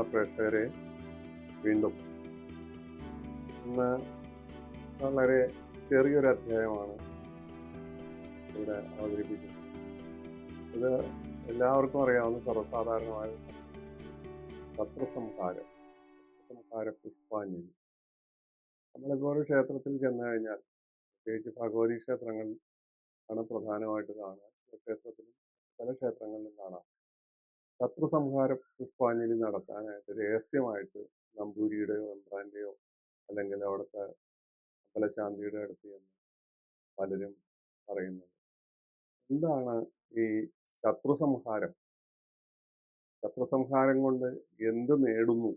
പ്രിയമുള്ള പ്രേക്ഷകരെ വീണ്ടും ഇന്ന് വളരെ ചെറിയൊരു അധ്യായമാണ് ഇവിടെ അവതരിപ്പിക്കുന്നത്. ഇത് എല്ലാവർക്കും അറിയാവുന്ന സർവസാധാരണമായ. പത്രസംഹാരം പത്രസംഹാര പുഷ്പാഞ്ജലി. നമ്മളിപ്പോൾ ഒരു ക്ഷേത്രത്തിൽ ചെന്നു കഴിഞ്ഞാൽ പ്രത്യേകിച്ച് ഭഗവതി ക്ഷേത്രങ്ങൾ ആണ് പ്രധാനമായിട്ട് കാണുക. ക്ഷേത്രത്തിലും പല ക്ഷേത്രങ്ങളിലും കാണാം. ശത്രുസംഹാര പുഷ്പാഞ്ജലി നടത്താനായിട്ട് രഹസ്യമായിട്ട് നമ്പൂരിയുടെ എംബ്രാന്റെയോ അല്ലെങ്കിൽ അവിടുത്തെ അമ്പലശാന്തിയുടെ അടുത്ത് എന്ന് പലരും പറയുന്നത്. എന്താണ് ഈ ശത്രുസംഹാരം ശത്രുസംഹാരം കൊണ്ട് എന്ത് നേടുന്നു?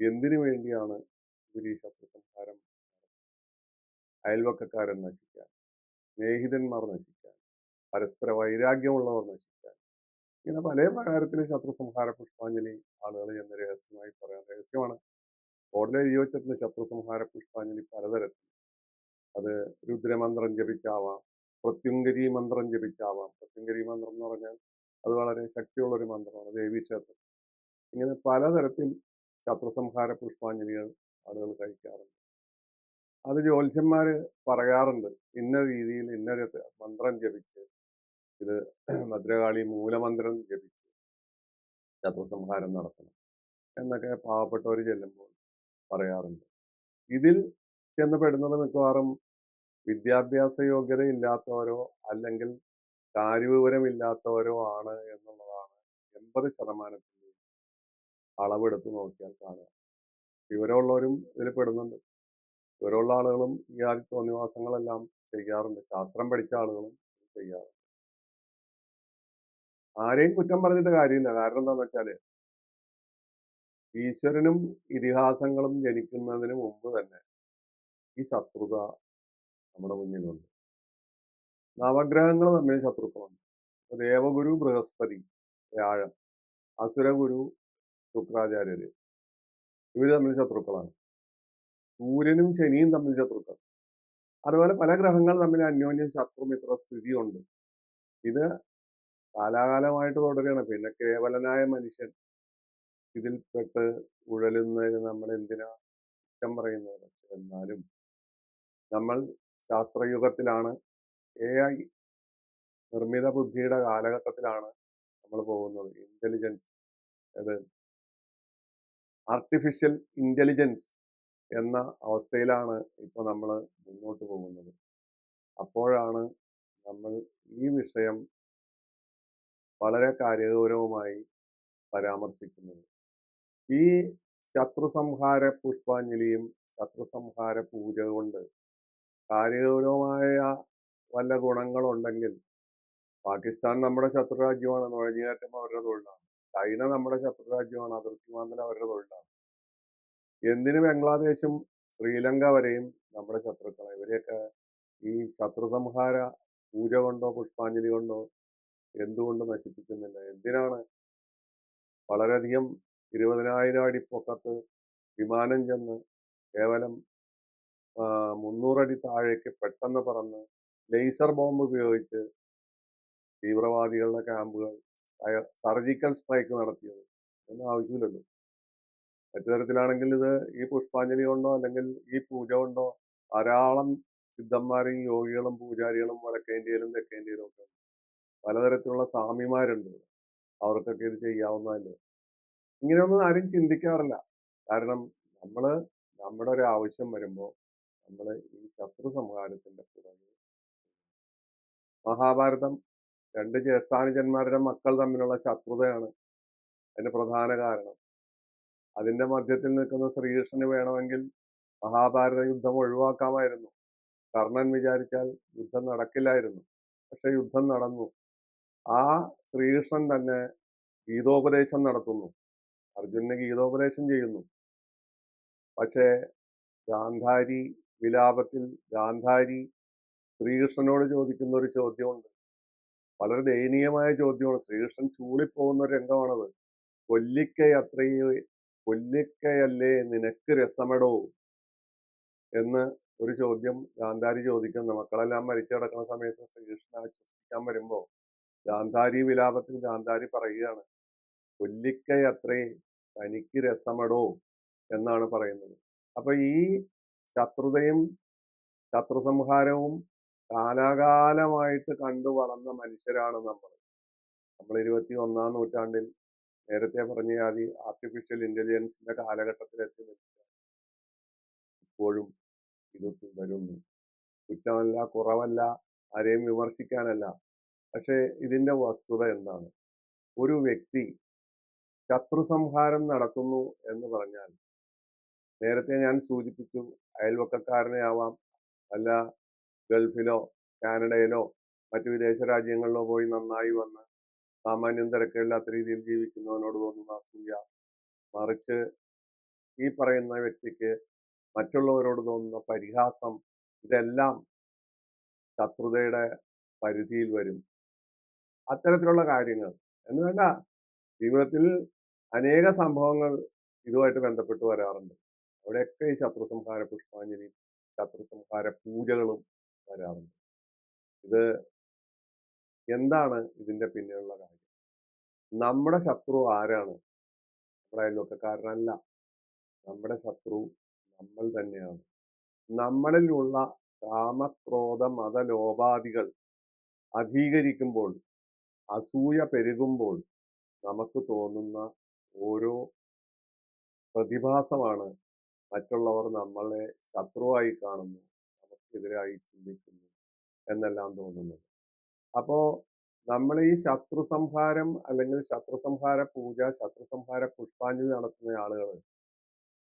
എന്തിനു വേണ്ടിയാണ് ഇവർ ഈ ശത്രുസംഹാരം അയൽവക്കക്കാരൻ നശിക്കാൻ സ്നേഹിതന്മാർ നശിക്കാൻ പരസ്പര വൈരാഗ്യമുള്ളവർ നശിക്കാൻ ഇങ്ങനെ പല പ്രകാരത്തിൽ ശത്രുസംഹാര പുഷ്പാഞ്ജലി ആളുകൾ എന്ന് രഹസ്യമായി പറയാൻ രഹസ്യമാണ്. ബോർഡിൽ എഴുതി വെച്ചിട്ടുണ്ട് ശത്രുസംഹാര പുഷ്പാഞ്ജലി പലതരത്തിൽ അത് രുദ്രമന്ത്രം ജപിച്ചാവാം പ്രത്യുങ്കരി മന്ത്രം ജപിച്ചാവാം. പ്രത്യുങ്കരി മന്ത്രം എന്ന് പറഞ്ഞാൽ അത് വളരെ ശക്തിയുള്ള ഒരു മന്ത്രമാണ് ദേവീക്ഷേത്രം ഇങ്ങനെ പലതരത്തിൽ ശത്രു സംഹാര പുഷ്പാഞ്ജലികൾ ആളുകൾ കഴിക്കാറുണ്ട്. അത് ജ്യോത്സ്യന്മാർ പറയാറുണ്ട് ഇന്ന രീതിയിൽ ഇന്നൊരു മന്ത്രം ജപിച്ച് ഇത് ഭദ്രകാളി മൂലമന്ത്രം ജപിച്ച്. ശത്രുസംഹാരം നടത്തണം. എന്നൊക്കെ പാവപ്പെട്ടവർ ചെല്ലുമ്പോൾ പറയാറുണ്ട്. ഇതിൽ ചെന്ന് പെടുന്നത് മിക്കവാറും വിദ്യാഭ്യാസ യോഗ്യത ഇല്ലാത്തവരോ അല്ലെങ്കിൽ കാര്യവിവരമില്ലാത്തവരോ ആണ് എന്നുള്ളതാണ് എൺപത് ശതമാനത്തിന്റെ അളവെടുത്ത് നോക്കിയാൽ കാണുക വിവരമുള്ളവരും ഇതിൽ പെടുന്നുണ്ട്. വിവരമുള്ള ആളുകളും ഈ ആദ്യ തോന്നിവാസങ്ങളെല്ലാം ചെയ്യാറുണ്ട്. ശാസ്ത്രം പഠിച്ച ആളുകളും ചെയ്യാറുണ്ട്. ആരെയും കുറ്റം പറഞ്ഞിട്ട് കാര്യമില്ല. കാരണം എന്താണെന്ന് വെച്ചാൽ ഈശ്വരനും ഇതിഹാസങ്ങളും ജനിക്കുന്നതിന് മുമ്പ് തന്നെ ഈ ശത്രുത നമ്മുടെ മുന്നിലുണ്ട്. നവഗ്രഹങ്ങൾ തമ്മിൽ ശത്രുക്കളുണ്ട്. ദേവഗുരു ബൃഹസ്പതി വ്യാഴം അസുരഗുരു ശുക്രാചാര്യര് ഇവർ തമ്മിൽ ശത്രുക്കളാണ്. സൂര്യനും ശനിയും തമ്മിൽ ശത്രുക്കൾ. അതുപോലെ പല ഗ്രഹങ്ങൾ തമ്മിൽ അന്യോന്യം ശത്രുമിത്ര സ്ഥിതിയുണ്ട്. ഇത് കാലാകാലമായിട്ട് തുടരുകയാണ് പിന്നെ കേവലനായ മനുഷ്യൻ ഇതിൽപ്പെട്ട് ഉഴലുന്നതിന് നമ്മൾ എന്തിനാ കുറ്റം പറയുന്നത്? എന്നാലും നമ്മൾ ശാസ്ത്രയുഗത്തിലാണ് എ ഐ നിർമ്മിത ബുദ്ധിയുടെ കാലഘട്ടത്തിലാണ് നമ്മൾ പോകുന്നത്. ഇന്റലിജൻസ് അത് ആർട്ടിഫിഷ്യൽ ഇന്റലിജൻസ് എന്ന അവസ്ഥയിലാണ് ഇപ്പോൾ നമ്മൾ മുന്നോട്ട് പോകുന്നത്. അപ്പോഴാണ് നമ്മൾ ഈ വിഷയം വളരെ കാര്യഗൗരവമായി പരാമർശിക്കുന്നത്. ഈ ശത്രുസംഹാര പുഷ്പാഞ്ജലിയും ശത്രുസംഹാര പൂജ കൊണ്ട് കാര്യഗൗരവമായ വല്ല ഗുണങ്ങളുണ്ടെങ്കിൽ പാകിസ്ഥാൻ നമ്മുടെ ശത്രു രാജ്യമാണ് നുഴഞ്ഞുകയറ്റം അവരുടെ തൊഴിലാണ്. ചൈന നമ്മുടെ ശത്രു രാജ്യമാണ് അതിർത്തി മാന്തൽ അവരുടെ തൊഴിലാണ്. എന്തിന് ബംഗ്ലാദേശും ശ്രീലങ്ക വരെയും നമ്മുടെ ശത്രുക്കളെ? ഇവരെയൊക്കെ ഈ ശത്രുസംഹാര പൂജ കൊണ്ടോ പുഷ്പാഞ്ജലി കൊണ്ടോ എന്തുകൊണ്ട് നശിപ്പിക്കുന്നില്ല. എന്തിനാണ് വളരെയധികം ഇരുപതിനായിരം അടി പൊക്കത്ത് വിമാനം ചെന്ന് കേവലം മുന്നൂറടി താഴേക്ക് പെട്ടെന്ന് പറന്ന് ലേസർ ബോംബ് ഉപയോഗിച്ച് തീവ്രവാദികളുടെ ക്യാമ്പുകൾ സർജിക്കൽ സ്ട്രൈക്ക് നടത്തിയത് ഒന്നും ആവശ്യമില്ലല്ലോ. മറ്റു തരത്തിലാണെങ്കിൽ ഇത് ഈ പുഷ്പാഞ്ജലി കൊണ്ടോ അല്ലെങ്കിൽ ഈ പൂജ കൊണ്ടോ ധാരാളം സിദ്ധന്മാരെയും യോഗികളും പൂജാരികളും വടക്കേന്ത്യയിലും തെക്കേന്ത്യയിലും ഒക്കെ ഉണ്ട് പലതരത്തിലുള്ള സ്വാമിമാരുണ്ട്. അവർക്കൊക്കെ ഇത് ചെയ്യാവുന്നതല്ലേ. ഇങ്ങനെയൊന്നും ആരും ചിന്തിക്കാറില്ല. കാരണം നമ്മൾ നമ്മുടെ ഒരു ആവശ്യം വരുമ്പോൾ നമ്മൾ ഈ ശത്രു സംഹാരത്തിന്റെ പുറകെ മഹാഭാരതം രണ്ട് ജ്യേഷ്ഠാനുജന്മാരുടെ മക്കൾ തമ്മിലുള്ള ശത്രുതയാണ് അതിന്റെ പ്രധാന കാരണം. അതിന്റെ മധ്യത്തിൽ നിൽക്കുന്ന ശ്രീകൃഷ്ണന് വേണമെങ്കിൽ മഹാഭാരത യുദ്ധം ഒഴിവാക്കാമായിരുന്നു. കർണൻ വിചാരിച്ചാൽ യുദ്ധം നടക്കില്ലായിരുന്നു. പക്ഷെ യുദ്ധം നടന്നു. ആ ശ്രീകൃഷ്ണൻ തന്നെ ഗീതോപദേശം നടത്തുന്നു. അർജുനന് ഗീതോപദേശം ചെയ്യുന്നു. പക്ഷേ ഗാന്ധാരി വിലാപത്തിൽ ഗാന്ധാരി ശ്രീകൃഷ്ണനോട് ചോദിക്കുന്ന ഒരു ചോദ്യമുണ്ട്. വളരെ ദയനീയമായ ചോദ്യമാണ്. ശ്രീകൃഷ്ണൻ ചൂളിപ്പോകുന്ന ഒരു രംഗമാണത്. കൊല്ലിക്കയത്രയേ കൊല്ലിക്കയല്ലേ നിനക്ക് രസമടോ? എന്ന് ഒരു ചോദ്യം ഗാന്ധാരി ചോദിക്കുന്നു. മക്കളെല്ലാം മരിച്ചു കിടക്കുന്ന സമയത്ത് ശ്രീകൃഷ്ണൻ ചോദിക്കാൻ വരുമ്പോൾ ഗാന്ധാരി വിലാപത്തിൽ ഗാന്ധാരി പറയുകയാണ് കൊല്ലിക്കയത്രേ തനിക്ക് രസമടോ എന്നാണ് പറയുന്നത്. അപ്പൊ ഈ ശത്രുതയും ശത്രുസംഹാരവും കാലാകാലമായിട്ട് കണ്ടു വളർന്ന മനുഷ്യരാണ് നമ്മൾ. നമ്മൾ ഇരുപത്തി ഒന്നാം നൂറ്റാണ്ടിൽ നേരത്തെ പറഞ്ഞ ആദ്യ ആർട്ടിഫിഷ്യൽ ഇന്റലിജൻസിന്റെ കാലഘട്ടത്തിലെത്തി നിൽക്കുക. ഇപ്പോഴും ഇത് തുടരുന്നു. കുറ്റമല്ല കുറവല്ല ആരെയും വിമർശിക്കാനല്ല. പക്ഷേ ഇതിന്റെ വസ്തുത എന്താണ്? ഒരു വ്യക്തി ശത്രു സംഹാരം നടത്തുന്നു എന്ന് പറഞ്ഞാൽ നേരത്തെ ഞാൻ സൂചിപ്പിച്ചു അയൽവക്കക്കാരനെ ആവാം അല്ല ഗൾഫിലോ കാനഡയിലോ മറ്റു വിദേശ രാജ്യങ്ങളിലോ പോയി നന്നായി വന്ന് സാമാന്യം തിരക്കില്ലാത്ത രീതിയിൽ ജീവിക്കുന്നവനോട് തോന്നുന്ന അസൂയ മറിച്ച് ഈ പറയുന്ന വ്യക്തിക്ക് മറ്റുള്ളവരോട് തോന്നുന്ന പരിഹാസം ഇതെല്ലാം ശത്രുതയുടെ പരിധിയിൽ വരും. അത്തരത്തിലുള്ള കാര്യങ്ങൾ. എന്ന് വേണ്ട ജീവിതത്തിൽ അനേക സംഭവങ്ങൾ ഇതുമായിട്ട് ബന്ധപ്പെട്ട് വരാറുണ്ട്. അവിടെയൊക്കെ ഈ ശത്രു സംഹാര പുഷ്പാഞ്ജലി ശത്രു സംഹാര പൂജകളും വരാറുണ്ട്. ഇത് എന്താണ് ഇതിന്റെ പിന്നിലുള്ള കാര്യം? നമ്മുടെ ശത്രു ആരാണ്? നമ്മുടെ അയൽവക്കക്കാരനല്ല. നമ്മുടെ ശത്രു നമ്മൾ തന്നെയാണ്. നമ്മളിലുള്ള കാമക്രോധ മതലോപാധികൾ അധീകരിക്കുമ്പോൾ അസൂയ പെരുകുമ്പോൾ നമുക്ക് തോന്നുന്ന ഓരോ പ്രതിഭാസമാണ് മറ്റുള്ളവർ നമ്മളെ ശത്രുവായി കാണുന്നു നമുക്കെതിരായി ചിന്തിക്കുന്നു എന്നെല്ലാം തോന്നുന്നത്. അപ്പോൾ നമ്മൾ ഈ ശത്രു സംഹാരം അല്ലെങ്കിൽ ശത്രു സംഹാര പൂജ ശത്രു സംഹാര പുഷ്പാഞ്ജലി നടത്തുന്ന ആളുകൾ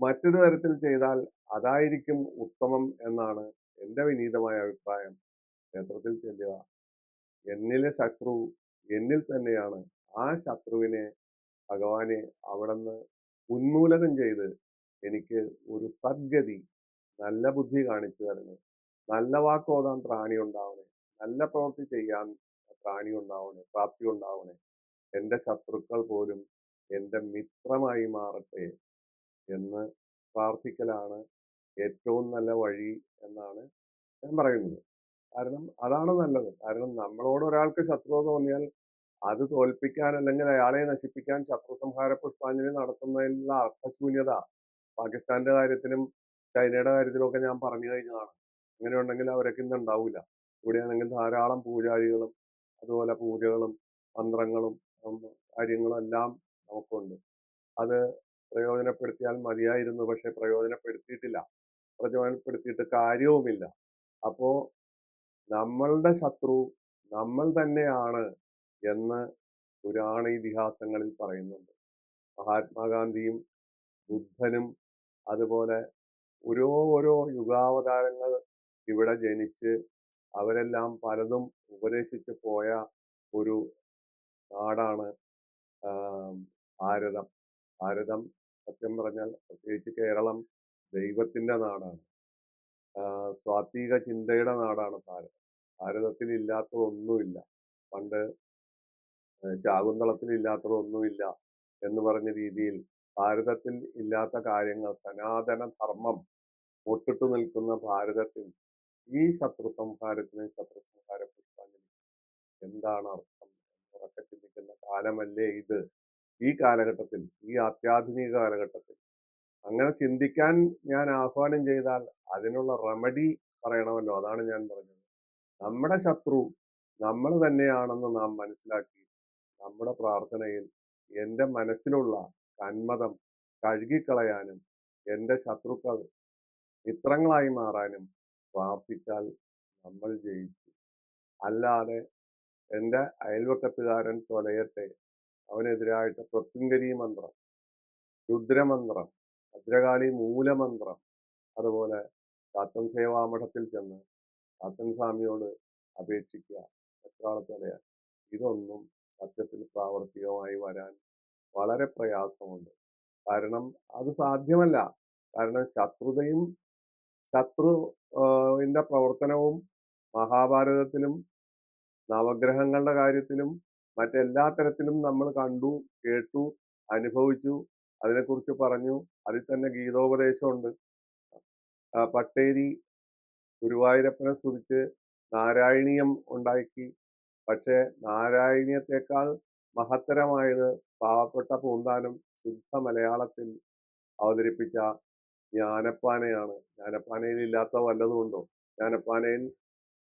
മറ്റൊരു തരത്തിൽ ചെയ്താൽ അതായിരിക്കും ഉത്തമം എന്നാണ് എന്റെ വിനീതമായ അഭിപ്രായം. ക്ഷേത്രത്തിൽ ചെല്ലുക എന്നിലെ ശത്രു എന്നിൽ തന്നെയാണ് ആ ശത്രുവിനെ ഭഗവാനെ അവിടുന്ന് ഉന്മൂലനം ചെയ്ത് എനിക്ക് ഒരു സദ്ഗതി നല്ല ബുദ്ധി കാണിച്ചു തരണേ നല്ല വാക്കോതാൻ പ്രാണി ഉണ്ടാവണേ നല്ല പ്രവൃത്തി ചെയ്യാൻ പ്രാണി ഉണ്ടാവണേ പ്രാപ്തി ഉണ്ടാവണേ എന്റെ ശത്രുക്കൾ പോലും എന്റെ മിത്രമായി മാറട്ടെ എന്ന് പ്രാർത്ഥിക്കലാണ് ഏറ്റവും നല്ല വഴി എന്നാണ് ഞാൻ പറയുന്നത്. കാരണം അതാണ് നല്ലത്. കാരണം നമ്മളോട് ഒരാൾക്ക് ശത്രുത തോന്നിയാൽ അത് തോൽപ്പിക്കാൻ അല്ലെങ്കിൽ അയാളെ നശിപ്പിക്കാൻ ശത്രു സംഹാര പുഷ്പാഞ്ജലി നടത്തുന്നതിലുള്ള അർത്ഥശൂന്യത പാകിസ്ഥാന്റെ കാര്യത്തിലും ചൈനയുടെ കാര്യത്തിലും ഒക്കെ ഞാൻ പറഞ്ഞു കഴിഞ്ഞതാണ്. അങ്ങനെ ഉണ്ടെങ്കിൽ അവരൊക്കെ ഇന്ന് ഉണ്ടാവില്ല ഇവിടെയാണെങ്കിൽ ധാരാളം പൂജാരികളും അതുപോലെ പൂജകളും മന്ത്രങ്ങളും കാര്യങ്ങളും എല്ലാം നമുക്കുണ്ട്. അത് പ്രയോജനപ്പെടുത്തിയാൽ മതിയായിരുന്നു പക്ഷെ പ്രയോജനപ്പെടുത്തിയിട്ടില്ല. പ്രയോജനപ്പെടുത്തിയിട്ട് കാര്യവുമില്ല. അപ്പോ നമ്മളുടെ ശത്രു നമ്മൾ തന്നെയാണ് എന്ന് പുരാണ ഇതിഹാസങ്ങളിൽ പറയുന്നുണ്ട്. മഹാത്മാഗാന്ധിയും ബുദ്ധനും അതുപോലെ ഓരോ ഓരോ യുഗാവതാരങ്ങൾ ഇവിടെ ജനിച്ച് അവരെല്ലാം പലതും ഉപദേശിച്ച് പോയ ഒരു നാടാണ് ഭാരതം. ഭാരതം സത്യം പറഞ്ഞാൽ പ്രത്യേകിച്ച് കേരളം ദൈവത്തിന്റെ നാടാണ്. സ്വാത്വിക ചിന്തയുടെ നാടാണ് ഭാരതം. ഭാരതത്തിൽ ഇല്ലാത്തതൊന്നുമില്ല. പണ്ട് ശാകുന്തളത്തിൽ ഇല്ലാത്തതൊന്നുമില്ല എന്ന് പറഞ്ഞ രീതിയിൽ ഭാരതത്തിൽ ഇല്ലാത്ത കാര്യങ്ങൾ സനാതന ധർമ്മം ഒട്ടിട്ടു നിൽക്കുന്ന ഭാരതത്തിൽ ഈ ശത്രു സംഹാരത്തിന് ശത്രു സംഹാര പുഷ്പാഞ്ജലി എന്താണ് അർത്ഥം എന്നൊക്കെ ചിന്തിക്കുന്ന കാലമല്ലേ ഇത്? ഈ കാലഘട്ടത്തിൽ ഈ അത്യാധുനിക കാലഘട്ടത്തിൽ അങ്ങനെ ചിന്തിക്കാൻ ഞാൻ ആഹ്വാനം ചെയ്താൽ അതിനുള്ള റെമഡി പറയണമല്ലോ അതാണ് ഞാൻ പറഞ്ഞത്. നമ്മുടെ ശത്രു നമ്മൾ തന്നെയാണെന്ന് നാം മനസ്സിലാക്കി നമ്മുടെ പ്രാർത്ഥനയിൽ എന്റെ മനസ്സിലുള്ള കന്മതം കഴുകിക്കളയാനും എന്റെ ശത്രുക്കൾ മിത്രങ്ങളായി മാറാനും പ്രാർത്ഥിച്ചാൽ നമ്മൾ ജയിച്ചു അല്ലാതെ എന്റെ അയൽവക്കത്തുകാരൻ തൊലയട്ടെ അവനെതിരായിട്ട് പ്രത്യുങ്കരി മന്ത്രം രുദ്രമന്ത്രം ഭദ്രകാളി മൂലമന്ത്രം അതുപോലെ കാത്തൻ സേവാമഠത്തിൽ ചെന്ന് കാത്തൻ സ്വാമിയോട് അപേക്ഷിക്കുക വെക്കാളത്തലയാൻ ഇതൊന്നും സത്യത്തിൽ പ്രാവർത്തികമായി വരാൻ വളരെ പ്രയാസമുണ്ട്. കാരണം അത് സാധ്യമല്ല. കാരണം ശത്രുതയും ശത്രുവിന്റെ പ്രവർത്തനവും മഹാഭാരതത്തിലും നവഗ്രഹങ്ങളുടെ കാര്യത്തിലും മറ്റെല്ലാ തരത്തിലും നമ്മൾ കണ്ടു കേട്ടു അനുഭവിച്ചു അതിനെക്കുറിച്ച് പറഞ്ഞു. അതിൽ തന്നെ ഗീതോപദേശമുണ്ട്. പട്ടേരി ഗുരുവായൂരപ്പനെ സ്തുതിച്ച് നാരായണീയം ഉണ്ടാക്കി. പക്ഷേ നാരായണീയത്തെക്കാൾ മഹത്തരമായത് പാവപ്പെട്ട പൂന്താനം ശുദ്ധ മലയാളത്തിൽ അവതരിപ്പിച്ച ജ്ഞാനപ്പാനയാണ്. ജ്ഞാനപ്പാനയിൽ ഇല്ലാത്ത വല്ലതുകൊണ്ടോ ജ്ഞാനപ്പാനയിൽ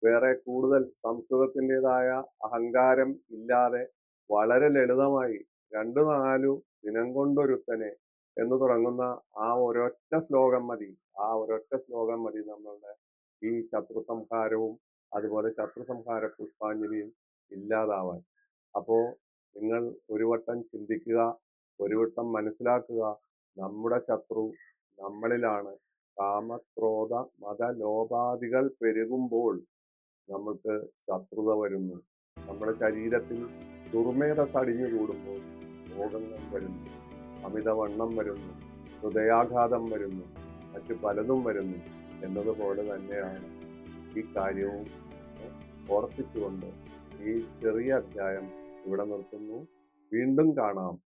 വേറെ കൂടുതൽ സംസ്കൃതത്തിന്റെതായ അഹങ്കാരം ഇല്ലാതെ വളരെ ലളിതമായി രണ്ടു നാലു ദിനം കൊണ്ടൊരുത്തനെ എന്ന് തുടങ്ങുന്ന ആ ഒരൊറ്റ ശ്ലോകം മതി. ആ ഒരൊറ്റ ശ്ലോകം മതി നമ്മളുടെ ഈ ശത്രു സംഹാരവും അതുപോലെ ശത്രു സംഹാര പുഷ്പാഞ്ജലിയും ഇല്ലാതാവാൻ. അപ്പോൾ നിങ്ങൾ ഒരു വട്ടം ചിന്തിക്കുക ഒരു വട്ടം മനസ്സിലാക്കുക നമ്മുടെ ശത്രു നമ്മളിലാണ്. കാമക്രോധ മത ലോപാധികൾ പെരുകുമ്പോൾ നമ്മൾക്ക് ശത്രുത വരുന്നു. നമ്മുടെ ശരീരത്തിൽ ദുർമേധസ് അടിഞ്ഞു കൂടുമ്പോൾ രോഗങ്ങൾ വരുന്നു. അമിതവണ്ണം വരുന്നു. ഹൃദയാഘാതം വരുന്നു. മറ്റു പലതും വരുന്നു. എന്നതുപോലെ തന്നെയാണ് ഈ കാര്യവും ഓർപ്പിച്ചുകൊണ്ട് ഈ ചെറിയ അധ്യായം ഇവിടെ നിർത്തുന്നു. വീണ്ടും കാണാം.